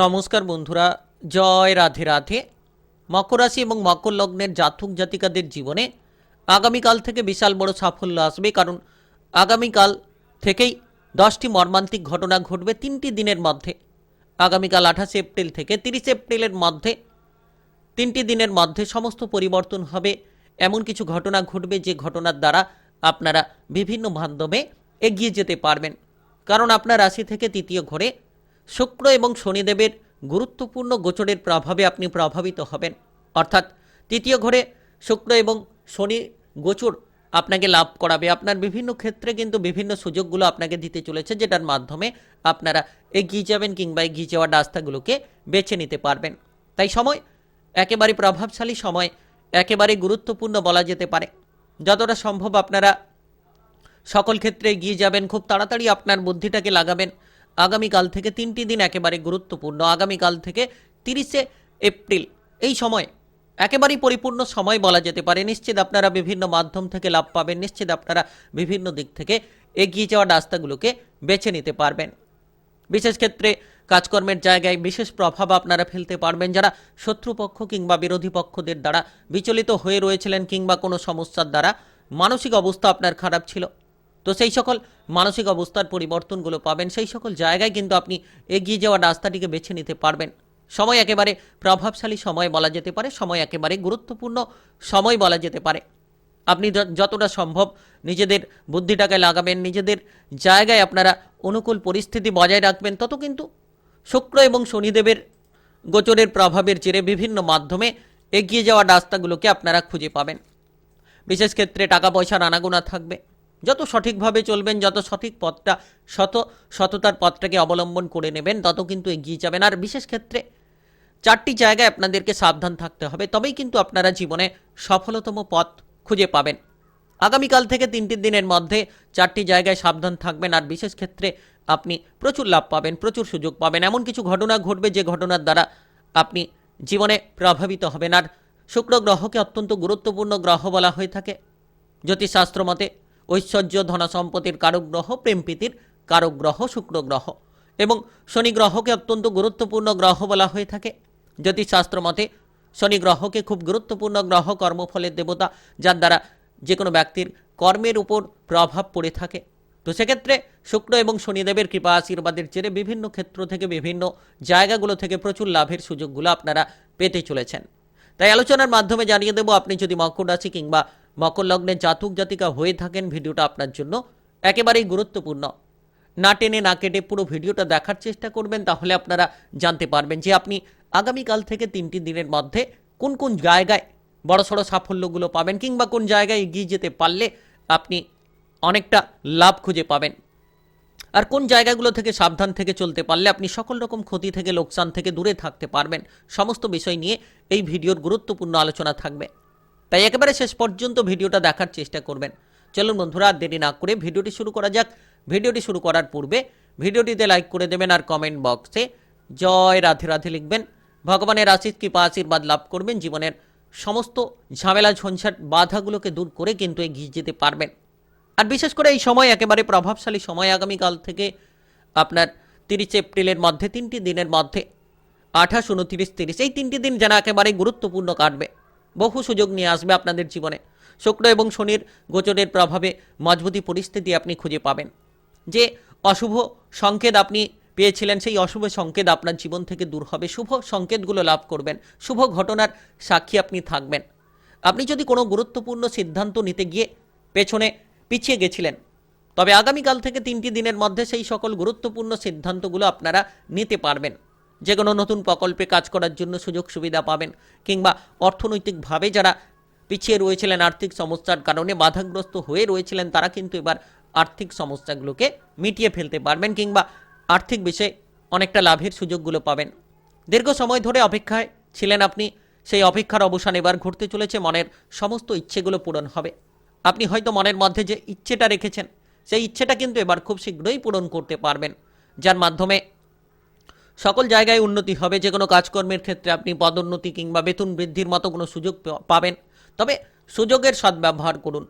নমস্কার বন্ধুরা, জয় রাধে রাধে। মকর রাশি এবং মকর লগ্নের জাতক জাতিকাদের জীবনে আগামীকাল থেকে বিশাল বড় সাফল্য আসবে কারণ আগামীকাল থেকেই দশটি মর্মান্তিক ঘটনা ঘটবে তিনটি দিনের মধ্যে। আগামীকাল আঠাশে এপ্রিল থেকে তিরিশে এপ্রিলের মধ্যে, তিনটি দিনের মধ্যে সমস্ত পরিবর্তন হবে। এমন কিছু ঘটনা ঘটবে যে ঘটনার দ্বারা আপনারা বিভিন্ন মাধ্যমে এগিয়ে যেতে পারবেন। কারণ আপনার রাশি থেকে তৃতীয় ঘরে শুক্র এবং শনিদেবের গুরুত্বপূর্ণ গোচরের প্রভাবে আপনি প্রভাবিত হবেন। অর্থাৎ তৃতীয় ঘরে শুক্র এবং শনি গোচর আপনাকে লাভ করাবে। আপনার বিভিন্ন ক্ষেত্রে কিন্তু বিভিন্ন সুযোগগুলো আপনাকে দিতে চলেছে, যেটার মাধ্যমে আপনারা এগিয়ে যাবেন কিংবা এগিয়ে যাওয়ার রাস্তাগুলোকে বেছে নিতে পারবেন। তাই সময় একেবারে প্রভাবশালী সময়, একেবারে গুরুত্বপূর্ণ বলা যেতে পারে। যতটা সম্ভব আপনারা সকল ক্ষেত্রে এগিয়ে যাবেন, খুব তাড়াতাড়ি আপনার বুদ্ধিটাকে লাগাবেন। আগামীকাল থেকে তিনটি দিন একেবারে গুরুত্বপূর্ণ। আগামীকাল থেকে তিরিশে এপ্রিল। এই সময় একেবারেই পরিপূর্ণ সময় বলা যেতে পারে। নিশ্চিত আপনারা বিভিন্ন মাধ্যম থেকে লাভ পাবেন। নিশ্চিত আপনারা বিভিন্ন দিক থেকে এগিয়ে যাওয়ার রাস্তাগুলোকে বেছে নিতে পারবেন। বিশেষ ক্ষেত্রে কাজকর্মের জায়গায় বিশেষ প্রভাব আপনারা ফেলতে পারবেন। যারা শত্রুপক্ষ কিংবা বিরোধী পক্ষদের দ্বারা বিচলিত হয়ে রয়েছিলেন কিংবা কোনো সমস্যার দ্বারা মানসিক অবস্থা আপনার খারাপ ছিল। তো সেই সকল মানসিক অবস্থার পরিবর্তনগুলো পাবেন। সেই সকল জায়গায় কিন্তু আপনি এগিয়ে যাওয়ার রাস্তাটিকে বেছে নিতে পারবেন। সময় একেবারে প্রভাবশালী সময় বলা যেতে পারে, সময় একেবারে গুরুত্বপূর্ণ সময় বলা যেতে পারে। আপনি যতটা সম্ভব নিজেদের বুদ্ধিটাকে লাগাবেন, নিজেদের জায়গায় আপনারা অনুকূল পরিস্থিতি বজায় রাখবেন, তত কিন্তু শুক্র এবং শনিদেবের গোচরের প্রভাবের জেরে বিভিন্ন মাধ্যমে এগিয়ে যাওয়ার রাস্তাগুলোকে আপনারা খুঁজে পাবেন। বিশেষ ক্ষেত্রে টাকা পয়সার আনাগোনা থাকবে। যত সঠিকভাবে চলবেন, যত সঠিক পথটা, শত সততার পথটাকে অবলম্বন করে নেবেন, তত কিন্তু এগিয়ে যাবেন। আর বিশেষ ক্ষেত্রে চারটি জায়গায় আপনাদেরকে সাবধান থাকতে হবে, তবেই কিন্তু আপনারা জীবনে সফলতম পথ খুঁজে পাবেন। আগামীকাল থেকে তিনটি দিনের মধ্যে চারটি জায়গায় সাবধান থাকবেন, আর বিশেষ ক্ষেত্রে আপনি প্রচুর লাভ পাবেন, প্রচুর সুযোগ পাবেন। এমন কিছু ঘটনা ঘটবে, যে ঘটনার দ্বারা আপনি জীবনে প্রভাবিত হবেন। আর শুক্র গ্রহকে অত্যন্ত গুরুত্বপূর্ণ গ্রহ বলা হয়ে থাকে। জ্যোতিষশাস্ত্র মতে ঐশ্বর্য ধনসম্পত্তির কারক গ্রহ প্রেমপ্রীতির কারক গ্রহ শুক্র গ্রহ এবং শনি গ্রহকে অত্যন্ত গুরুত্বপূর্ণ গ্রহ বলা হয়ে থাকে। জ্যোতিষশাস্ত্র মতে শনি গ্রহকে খুব গুরুত্বপূর্ণ গ্রহ, কর্মফলের দেবতা, যার দ্বারা যে কোনো ব্যক্তির কর্মের উপর প্রভাব পড়ে থাকে। তো সেক্ষেত্রে শুক্র এবং শনিদেবের কৃপা, আশীর্বাদের জেরে বিভিন্ন ক্ষেত্র থেকে বিভিন্ন জায়গাগুলো থেকে প্রচুর লাভের সুযোগগুলো আপনারা পেতে চলেছেন। তাই আলোচনার মাধ্যমে জানিয়ে দেব, আপনি যদি মকর রাশি কিংবা মকর লগ্নের জাতক জাতিকা হয়ে থাকেন ভিডিওটা আপনার জন্য একেবারেই গুরুত্বপূর্ণ। না টেনে না কেটে পুরো ভিডিওটা দেখার চেষ্টা করবেন, তাহলে আপনারা জানতে পারবেন যে আপনি আগামীকাল থেকে তিনটি দিনের মধ্যে কোন কোন জায়গায় বড়সড় সাফল্যগুলো পাবেন কিংবা কোন জায়গায় এগিয়ে যেতে পারলে আপনি অনেকটা লাভ খুঁজে পাবেন। আর কোন জায়গাগুলো থেকে সাবধান থেকে চলতে পারলে আপনি সকল রকম ক্ষতি থেকে, লোকসান থেকে দূরে থাকতে পারবেন, সমস্ত বিষয় নিয়ে এই ভিডিওর গুরুত্বপূর্ণ আলোচনা থাকবে। তাই একেবারে শেষ পর্যন্ত ভিডিওটা দেখার চেষ্টা করবেন। চলুন বন্ধুরা, দেরি না করে ভিডিওটি শুরু করা যাক। ভিডিওটি শুরু করার পূর্বে ভিডিওটিতে লাইক করে দেবেন আর কমেন্ট বক্সে জয় রাধে রাধে লিখবেন। ভগবানের আশিস কৃপা, আশীর্বাদ লাভ করবেন। জীবনের সমস্ত ঝামেলা, ঝঞ্ঝাট, বাধাগুলোকে দূর করে কিন্তু এগিয়ে যেতে পারবেন। আর বিশেষ করে এই সময় একেবারে প্রভাবশালী সময় আগামীকাল থেকে আপনার তিরিশ এপ্রিলের মধ্যে, তিনটি দিনের মধ্যে, আঠাশ, উনত্রিশ, তিরিশ, এই তিনটি দিন যেন একেবারে গুরুত্বপূর্ণ কাটবে। বহু সুযোগ নিয়ে আসবে আপনাদের জীবনে। শুক্র এবং শনির গোচরের প্রভাবে মজবুতি পরিস্থিতি আপনি খুঁজে পাবেন। যে অশুভ সংকেত আপনি পেয়েছিলেন, সেই অশুভ সংকেত আপনার জীবন থেকে দূর হবে। শুভ সংকেতগুলো লাভ করবেন। শুভ ঘটনার সাক্ষী আপনি থাকবেন। আপনি যদি কোনো গুরুত্বপূর্ণ সিদ্ধান্ত নিতে গিয়ে পেছনে পিছিয়ে গেছিলেন, তবে আগামীকাল থেকে তিনটি দিনের মধ্যে সেই সকল গুরুত্বপূর্ণ সিদ্ধান্তগুলো আপনারা নিতে পারবেন। যে কোনো নতুন প্রকল্পে কাজ করার জন্য সুযোগ সুবিধা পাবেন। কিংবা অর্থনৈতিকভাবে যারা পিছিয়ে রয়েছিলেন আর্থিক সমস্যার কারণে বাধাগ্রস্ত হয়ে রয়েছিলেন, তারা কিন্তু এবার আর্থিক সমস্যাগুলোকে মিটিয়ে ফেলতে পারবেন কিংবা আর্থিক বিষয়ে অনেকটা লাভের সুযোগগুলো পাবেন। দীর্ঘ সময় ধরে অপেক্ষায় ছিলেন আপনি, সেই অপেক্ষার অবসান এবার ঘটতে চলেছে, মনের সমস্ত ইচ্ছেগুলো পূরণ হবে। আপনি হয়তো মনের মধ্যে যে ইচ্ছেটা রেখেছেন, সেই ইচ্ছেটা কিন্তু এবার খুব শীঘ্রই পূরণ করতে পারবেন, যার মাধ্যমে সকল জায়গায় উন্নতি হবে, যে কোনো কাজকর্মের ক্ষেত্রে আপনি পদোন্নতি কিংবা বেতন বৃদ্ধির মতো কোনো সুযোগ পাবেন। তবে সুযোগের সদ্ব্যবহার করুন।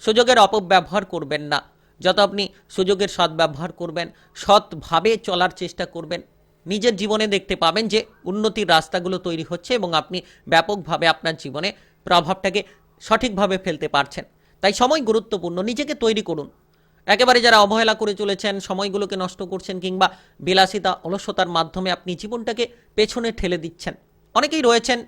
সুযোগের অপব্যবহার করবেন না। যত আপনি সুযোগের সদ্ব্যবহার করবেন, সৎভাবে চলার চেষ্টা করবেন। নিজের জীবনে দেখতে পাবেন যে উন্নতির রাস্তাগুলো তৈরি হচ্ছে এবং আপনি ব্যাপকভাবে আপনার জীবনে প্রভাবটাকে সঠিকভাবে ফেলতে পারছেন। তাই সময় গুরুত্বপূর্ণ। নিজেকে তৈরি করুন। একেবারে যারা অবহেলা করে চলেছেন, সময়গুলোকে নষ্ট করছেন কিংবা বিলাসিতা, অলসতার মাধ্যমে আপনি জীবনটাকে পেছনে ঠেলে দিচ্ছেন। অনেকেই রয়েছেন,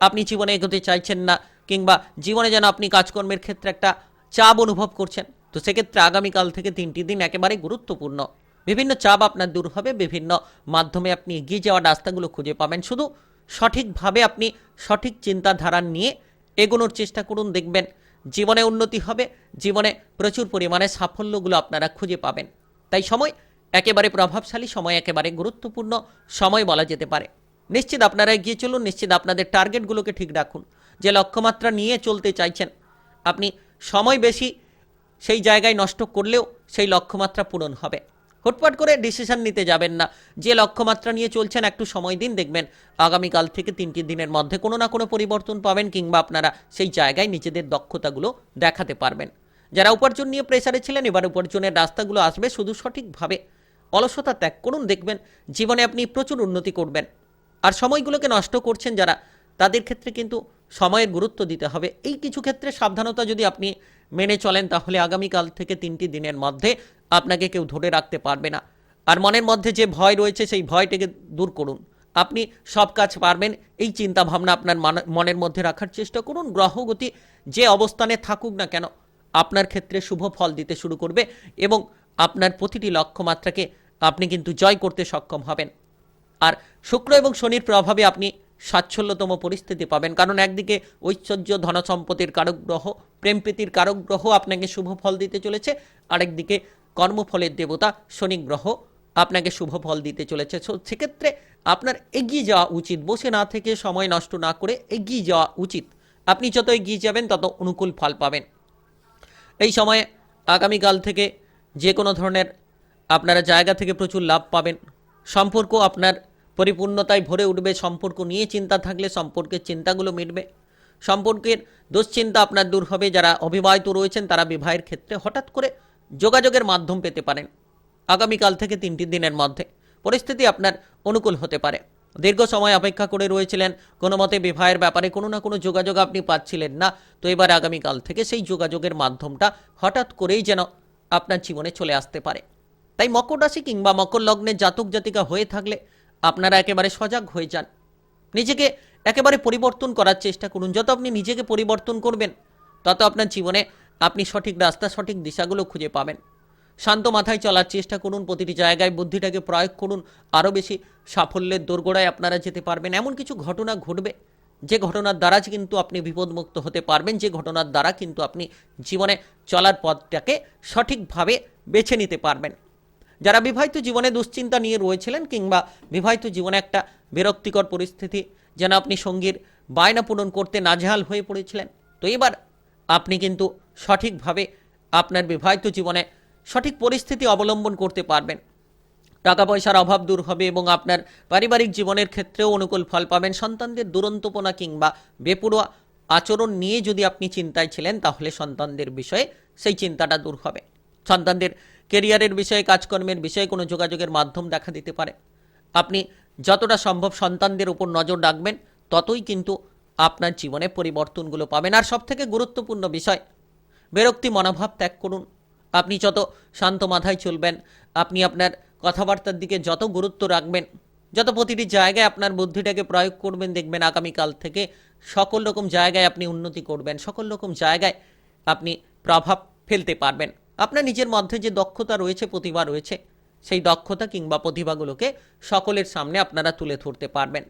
আপনি জীবনে এগোতে চাইছেন না কিংবা জীবনে যেন আপনি কাজকর্মের ক্ষেত্রে একটা চাপ অনুভব করছেন। তো সেক্ষেত্রে আগামীকাল থেকে তিনটি দিন একেবারে গুরুত্বপূর্ণ। বিভিন্ন চাপ আপনার দূর হবে, বিভিন্ন মাধ্যমে আপনি এগিয়ে যাওয়ার রাস্তাগুলো খুঁজে পাবেন। শুধু সঠিকভাবে আপনি সঠিক চিন্তাধারা নিয়ে এগোনোর চেষ্টা করুন, দেখবেন জীবনে উন্নতি হবে, জীবনে প্রচুর পরিমাণে সাফল্যগুলো আপনারা খুঁজে পাবেন। তাই সময় একেবারে প্রভাবশালী, সময় একেবারে গুরুত্বপূর্ণ, সময় বলা যেতে পারে। নিশ্চিত আপনারা এগিয়ে চলুন, নিশ্চিত আপনাদের টার্গেটগুলোকে ঠিক রাখুন। যে লক্ষ্যমাত্রা নিয়ে চলতে চাইছেন, আপনি সময় বেশি সেই জায়গায় নষ্ট করলেও সেই লক্ষ্যমাত্রা পূরণ হবে। হুটপাট করে ডিসিশন নিতে যাবেন না। যে লক্ষ্যমাত্রা নিয়ে চলছেন, একটু সময় দিন, দেখবেন আগামীকাল থেকে তিনটি দিনের মধ্যে কোনো না কোনো পরিবর্তন পাবেন কিংবা আপনারা সেই জায়গায় নিজেদের দক্ষতাগুলো দেখাতে পারবেন। যারা উপার্জন নিয়ে প্রেসারে ছিলেন, এবার উপার্জনের রাস্তাগুলো আসবে শুধু সঠিকভাবে। অলসতা ত্যাগ করুন, দেখবেন জীবনে আপনি প্রচুর উন্নতি করবেন। আর সময়গুলোকে নষ্ট করছেন যারা, তাদের ক্ষেত্রে কিন্তু সময়ের গুরুত্ব দিতে হবে। এই কিছু ক্ষেত্রে সাবধানতা যদি আপনি মেনে চলেন, তাহলে আগামীকাল থেকে তিনটি দিনের মধ্যে আপনাকে কেউ ধরে রাখতে পারবে না। আর মনের মধ্যে যে ভয় রয়েছে, সেই ভয়টাকে দূর করুন। আপনি সব কাজ পারবেন, এই চিন্তা ভাবনা আপনার মান- মনের মধ্যে রাখার চেষ্টা করুন। গ্রহগতি যে অবস্থানে থাকুক না কেন, আপনার ক্ষেত্রে শুভ ফল দিতে শুরু করবে এবং আপনার প্রতিটি লক্ষ্যমাত্রাকে আপনি কিন্তু জয় করতে সক্ষম হবেন। আর শুক্র এবং শনির প্রভাবে আপনি সাচ্ছল্যতম পরিস্থিতি পাবেন। কারণ একদিকে ঐশ্বর্য, ধনসম্পত্তির কারক গ্রহ প্রেমপ্রীতির কারক গ্রহ আপনাকে শুভ ফল দিতে চলেছে। আরেকদিকে কর্মফলের দেবতা শনি গ্রহ। আপনাকে শুভ ফল দিতে চলেছে। সেক্ষেত্রে আপনার এগিয়ে যাওয়া উচিত। বসে না থেকে সময় নষ্ট না করে এগিয়ে যাওয়া উচিত। আপনি যত এগিয়ে যাবেন, তত অনুকূল ফল পাবেন। এই সময়ে আগামীকাল থেকে যে কোনো ধরনের আপনারা জায়গা থেকে প্রচুর লাভ পাবেন। সম্পর্ক আপনার পরিপূর্ণতায় ভরে উঠবে। সম্পর্ক নিয়ে চিন্তা থাকলে সম্পর্কের চিন্তাগুলো মিটবে। সম্পর্কের দুশ্চিন্তা আপনার দূর হবে। যারা অবিবাহিত রয়েছেন, তারা বিবাহের ক্ষেত্রে হঠাৎ করে যোগাযোগের মাধ্যম পেতে পারেন। আগামীকাল থেকে তিনটি দিনের মধ্যে। পরিস্থিতি আপনার অনুকূল হতে পারে। দীর্ঘ সময় অপেক্ষা করে রয়েছিলেন। কোনো মতে বিবাহের ব্যাপারে কোনো না কোনো যোগাযোগ আপনি পাচ্ছিলেন না। তো এবার আগামীকাল থেকে সেই যোগাযোগের মাধ্যমটা হঠাৎ করেই যেন আপনার জীবনে চলে আসতে পারে। তাই মকর রাশি কিংবা মকর লগ্নে জাতক জাতিকা হয়ে থাকলে আপনারা একেবারে সজাগ হয়ে যান। নিজেকে একেবারে পরিবর্তন করার চেষ্টা করুন। যত আপনি নিজেকে পরিবর্তন করবেন, তত আপনার জীবনে আপনি সঠিক রাস্তা, সঠিক দিশাগুলো খুঁজে পাবেন। শান্ত মাথায় চলার চেষ্টা করুন, প্রতিটি জায়গায় বুদ্ধিটাকে প্রয়োগ করুন, আরও বেশি সাফল্যের দোরগোড়ায় আপনারা যেতে পারবেন। এমন কিছু ঘটনা ঘটবে, যে ঘটনার দ্বারা কিন্তু আপনি বিপদমুক্ত হতে পারবেন, যে ঘটনার দ্বারা কিন্তু আপনি জীবনে চলার পথটাকে সঠিকভাবে বেছে নিতে পারবেন। যারা বিবাহিত জীবনে দুশ্চিন্তা নিয়ে রয়েছিলেন কিংবা বিবাহিত জীবনে একটা বিরক্তিকর পরিস্থিতি, যেন আপনি সঙ্গীর বায়না পূরণ করতে নাজেহাল হয়ে পড়েছিলেন, তো এবার আপনি কিন্তু সঠিকভাবে আপনার বিবাহিত জীবনে সঠিক পরিস্থিতি অবলম্বন করতে পারবেন। টাকা পয়সার অভাব দূর হবে এবং আপনার পারিবারিক জীবনের ক্ষেত্রেও অনুকূল ফল পাবেন। সন্তানদের দুরন্তপনা কিংবা বেপরোয়া আচরণ নিয়ে যদি আপনি চিন্তায় ছিলেন, তাহলে সন্তানদের বিষয়ে সেই চিন্তাটা দূর হবে। সন্তানদের কেরিয়ারের বিষয়ে, কাজকর্মের বিষয়ে কোনো যোগাযোগের মাধ্যম দেখা দিতে পারে। আপনি যতটা সম্ভব সন্তানদের উপর নজর রাখবেন, ততই কিন্তু আপনার জীবনে পরিবর্তনগুলো পাবেন। আর সবথেকে গুরুত্বপূর্ণ বিষয়, বিরক্তি মনোভাব ত্যাগ করুন। আপনি যত শান্ত মাথায় চলবেন, আপনি আপনার কথাবার্তার দিকে যত গুরুত্ব রাখবেন, যত প্রতিটি জায়গায় আপনার বুদ্ধিটাকে প্রয়োগ করবেন, দেখবেন আগামীকাল থেকে সকল রকম জায়গায় আপনি উন্নতি করবেন, সকল রকম জায়গায় আপনি প্রভাব ফেলতে পারবেন। আপনার নিজের মধ্যে যে দক্ষতা রয়েছে, প্রতিভা রয়েছে, সেই দক্ষতা কিংবা প্রতিভাগুলোকে সকলের সামনে আপনারা তুলে ধরতে পারবেন।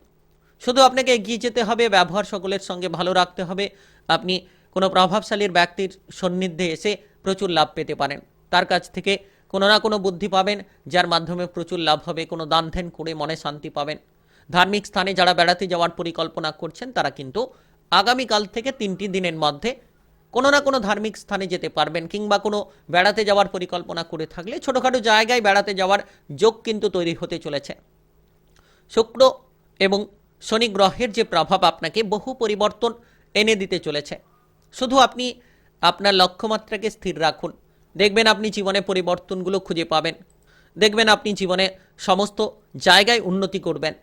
শুধু আপনাকে এগিয়ে যেতে হবে, ব্যবহার সকলের সঙ্গে ভালো রাখতে হবে। আপনি কোনো প্রভাবশালীর ব্যক্তির সান্নিধ্যে এসে প্রচুর লাভ পেতে পারেন। তার কাছ থেকে কোনো না কোনো বুদ্ধি পাবেন, যার মাধ্যমে প্রচুর লাভ হবে, কোনো দান ধ্যান করে মনে শান্তি পাবেন। ধার্মিক স্থানে যারা বেড়াতে যাওয়ার পরিকল্পনা করছেন, তারা কিন্তু আগামীকাল থেকে তিনটি দিনের মধ্যে কোনো না কোনো ধার্মিক স্থানে যেতে পারবেন কিংবা কোনো বেড়াতে যাওয়ার পরিকল্পনা করে থাকলে ছোটোখাটো জায়গায় বেড়াতে যাওয়ার যোগ কিন্তু তৈরি হতে চলেছে। শুক্র এবং শনি গ্রহের যে প্রভাব আপনাকে বহু পরিবর্তন এনে দিতে চলেছে। শুধু আপনি আপনার লক্ষ্যমাত্রাকে স্থির রাখুন। দেখবেন আপনি জীবনে পরিবর্তনগুলো খুঁজে পাবেন। দেখবেন আপনি জীবনে সমস্ত জায়গায় উন্নতি করবেন।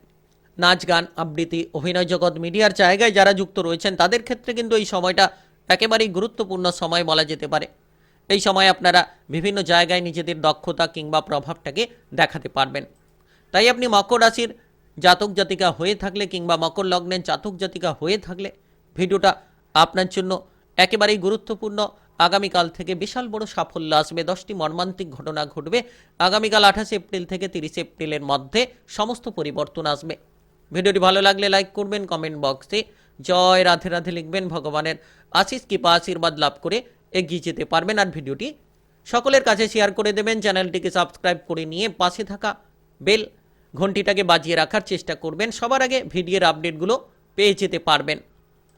নাচ, গান, আবৃত্তি, অভিনয় জগৎ, মিডিয়ার জায়গায় যারা যুক্ত রয়েছেন, তাদের ক্ষেত্রে কিন্তু এই সময়টা একেবারেই গুরুত্বপূর্ণ সময় বলা যেতে পারে। এই সময় আপনারা বিভিন্ন জায়গায় নিজেদের দক্ষতা কিংবা প্রভাবটাকে দেখাতে পারবেন। তাই আপনি মকর রাশির জাতক জাতিকা হয়ে থাকলে কিংবা মকর লগ্নের জাতক জাতিকা হয়ে থাকলে ভিডিওটা আপনার জন্য একেবারেই গুরুত্বপূর্ণ। আগামীকাল থেকে বিশাল বড় সাফল্য আসবে, দশটি মর্মান্তিক ঘটনা ঘটবে। আগামীকাল আঠাশে এপ্রিল থেকে তিরিশে এপ্রিলের মধ্যে সমস্ত পরিবর্তন আসবে। ভিডিওটি ভালো লাগলে লাইক করবেন, কমেন্ট বক্সে। জয় রাধে রাধে লিখবেন, ভগবানের আশিস কৃপা, আশীর্বাদ লাভ করে এগিয়ে যেতে পারবেন। আর ভিডিওটি সকলের কাছে শেয়ার করে দেবেন। চ্যানেলটিকে সাবস্ক্রাইব করে নিয়ে পাশে থাকা বেল ঘন্টিটাকে বাজিয়ে রাখার চেষ্টা করবেন। সবার আগে ভিডিওর আপডেটগুলো পেয়ে যেতে পারবেন।